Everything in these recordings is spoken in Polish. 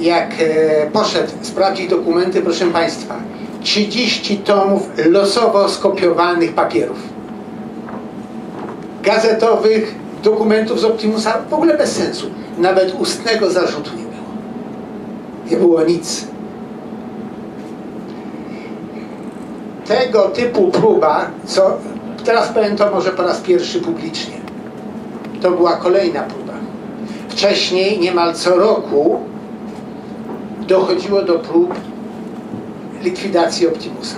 jak e, poszedł sprawdzić dokumenty, proszę Państwa, 30 tomów losowo skopiowanych papierów. Gazetowych, dokumentów z Optimusa, w ogóle bez sensu. Nawet ustnego zarzutu nie było. Nie było nic. Tego typu próba, co teraz powiem to może po raz pierwszy publicznie. To była kolejna próba. Wcześniej, niemal co roku, dochodziło do prób likwidacji Optimusa.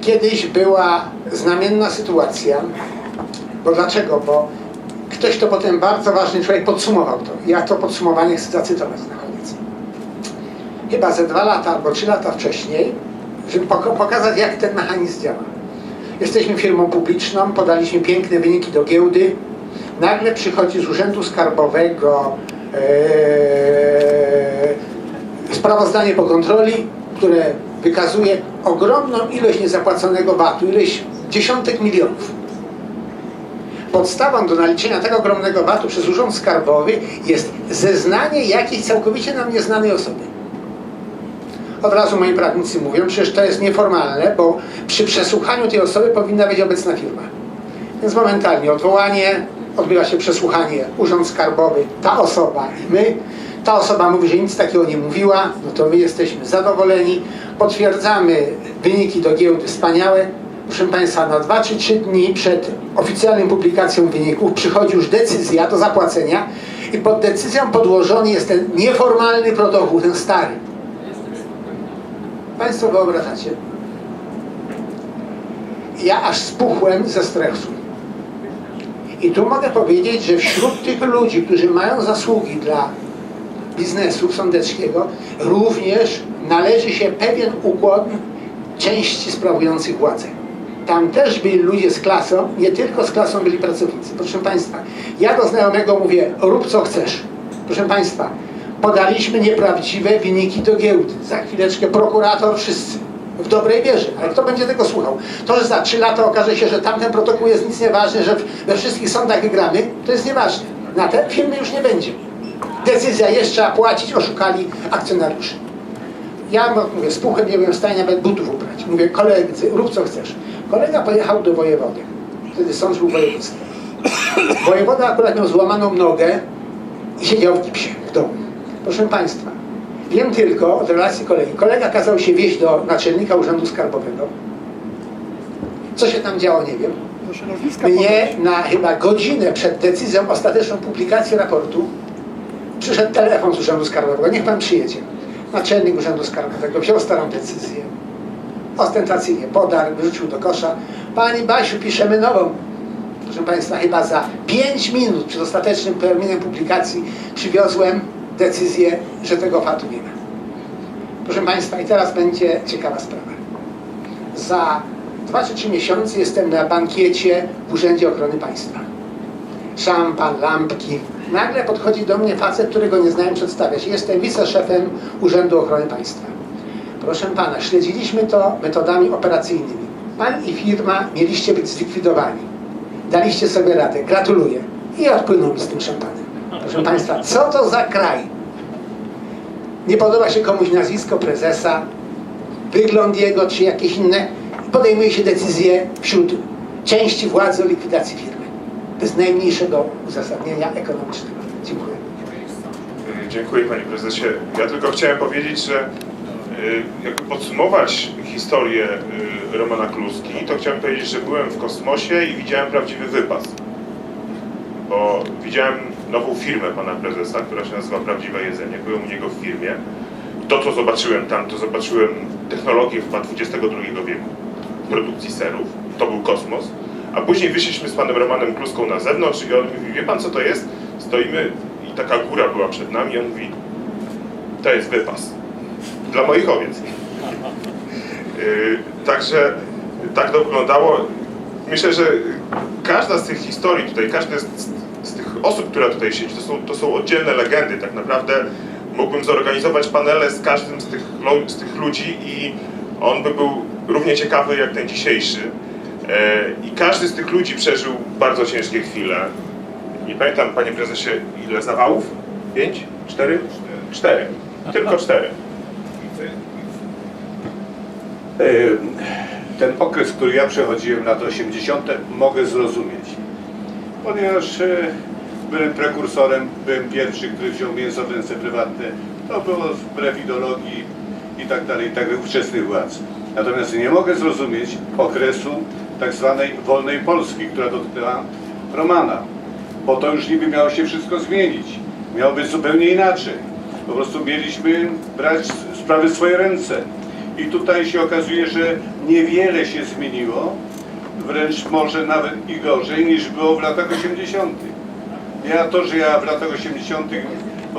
Kiedyś była znamienna sytuacja, bo dlaczego? Bo ktoś to potem bardzo ważny człowiek podsumował to. Ja to podsumowanie chcę zacytować na koniec. Chyba ze dwa lata albo trzy lata wcześniej, żeby pok- pokazać jak ten mechanizm działa. Jesteśmy firmą publiczną, podaliśmy piękne wyniki do giełdy. Nagle przychodzi z Urzędu Skarbowego ee, sprawozdanie po kontroli, które wykazuje ogromną ilość niezapłaconego VAT-u, ileś dziesiątek milionów. Podstawą do naliczenia tego ogromnego VAT-u przez Urząd Skarbowy jest zeznanie jakiejś całkowicie nam nieznanej osoby. Od razu moi prawnicy mówią, przecież to jest nieformalne, bo przy przesłuchaniu tej osoby powinna być obecna firma. Więc momentalnie odwołanie, odbywa się przesłuchanie, Urząd Skarbowy, ta osoba i my. Ta osoba mówi, że nic takiego nie mówiła, no to my jesteśmy zadowoleni, potwierdzamy wyniki do giełdy wspaniałe. Proszę Państwa, na 2 czy 3 dni przed oficjalną publikacją wyników przychodzi już decyzja do zapłacenia i pod decyzją podłożony jest ten nieformalny protokół, ten stary. Państwo wyobrażacie? Ja aż spuchłem ze stresu. I tu mogę powiedzieć, że wśród tych ludzi, którzy mają zasługi dla biznesu sądeckiego, również należy się pewien ukłon części sprawujących władzę. Tam też byli ludzie z klasą, nie tylko z klasą byli pracownicy. Proszę Państwa, ja do znajomego mówię, rób co chcesz. Proszę Państwa, podaliśmy nieprawdziwe wyniki do giełdy. Za chwileczkę prokurator, wszyscy. W dobrej wierze, ale kto będzie tego słuchał? To, że za trzy lata okaże się, że tamten protokół jest nic nieważny, że we wszystkich sądach wygramy, to jest nieważne. Na te firmy już nie będzie. Decyzja jest, trzeba płacić, oszukali akcjonariuszy. Ja mówię, puchem nie byłem w stanie nawet butów ubrać. Mówię, koledzy, rób co chcesz. Kolega pojechał do wojewody. Wtedy sąd był województwo. Wojewoda akurat miał złamaną nogę i siedział w gipsie w domu. Proszę Państwa, wiem tylko od relacji kolegi. Kolega kazał się wieźć do naczelnika Urzędu Skarbowego. Co się tam działo, nie wiem. Mnie na chyba godzinę przed decyzją ostateczną publikacji raportu przyszedł telefon z Urzędu Skarbowego. Niech pan przyjedzie. Naczelnik Urzędu Skarbowego wziął starą decyzję. Ostentacyjnie podarł, wyrzucił do kosza. Pani Basiu, piszemy nową. Proszę Państwa, chyba za 5 minut przed ostatecznym terminem publikacji przywiozłem decyzję, że tego fatu nie ma. Proszę Państwa, i teraz będzie ciekawa sprawa. Za dwa czy trzy miesiące jestem na bankiecie w Urzędzie Ochrony Państwa. Szampan, lampki. Nagle podchodzi do mnie facet, którego nie znałem przedstawiać. Jestem wiceszefem Urzędu Ochrony Państwa. Proszę pana, śledziliśmy to metodami operacyjnymi. Pan i firma mieliście być zlikwidowani. Daliście sobie radę. Gratuluję. I odpłynął mi z tym szampanem. Proszę państwa, co to za kraj? Nie podoba się komuś nazwisko prezesa, wygląd jego czy jakieś inne, podejmuje się decyzje wśród części władzy o likwidacji firmy. Bez najmniejszego uzasadnienia ekonomicznego. Dziękuję. Y, Dziękuję Panie Prezesie. Ja tylko chciałem powiedzieć, że y, jakby podsumować historię y, Romana Kluski, to chciałem powiedzieć, że byłem w kosmosie i widziałem prawdziwy wypas. Bo widziałem nową firmę Pana Prezesa, która się nazywa Prawdziwe Jedzenie. Byłem u niego w firmie. To, co zobaczyłem tam, to zobaczyłem technologię chyba XXI wieku produkcji serów. To był kosmos. A później wyszliśmy z panem Romanem Kluską na zewnątrz i on mówi, wie pan co to jest? Stoimy i taka góra była przed nami i on mówi, to jest wypas. Dla moich owiec. Yy, także tak to wyglądało. Myślę, że każda z tych historii tutaj, każda z, z tych osób, która tutaj siedzi, to są, to są oddzielne legendy. Tak naprawdę mógłbym zorganizować panele z każdym z tych, z tych ludzi i on by był równie ciekawy jak ten dzisiejszy. E, I każdy z tych ludzi przeżył bardzo ciężkie chwile. Nie pamiętam, panie prezesie, ile zawałów? Pięć? Cztery? Cztery. Tylko cztery. E, Ten okres, który ja przechodziłem, lat 80., mogę zrozumieć. Ponieważ e, byłem prekursorem, byłem pierwszy, który wziął mięso w ręce prywatne. To było wbrew ideologii i tak dalej, i tak dalej, ówczesnych władz. Natomiast nie mogę zrozumieć okresu tak zwanej wolnej Polski, która dotyczyła Romana. Bo to już niby miało się wszystko zmienić. Miało być zupełnie inaczej. Po prostu mieliśmy brać sprawy w swoje ręce. I tutaj się okazuje, że niewiele się zmieniło, wręcz może nawet i gorzej niż było w latach 80. Ja to, że ja w latach 80.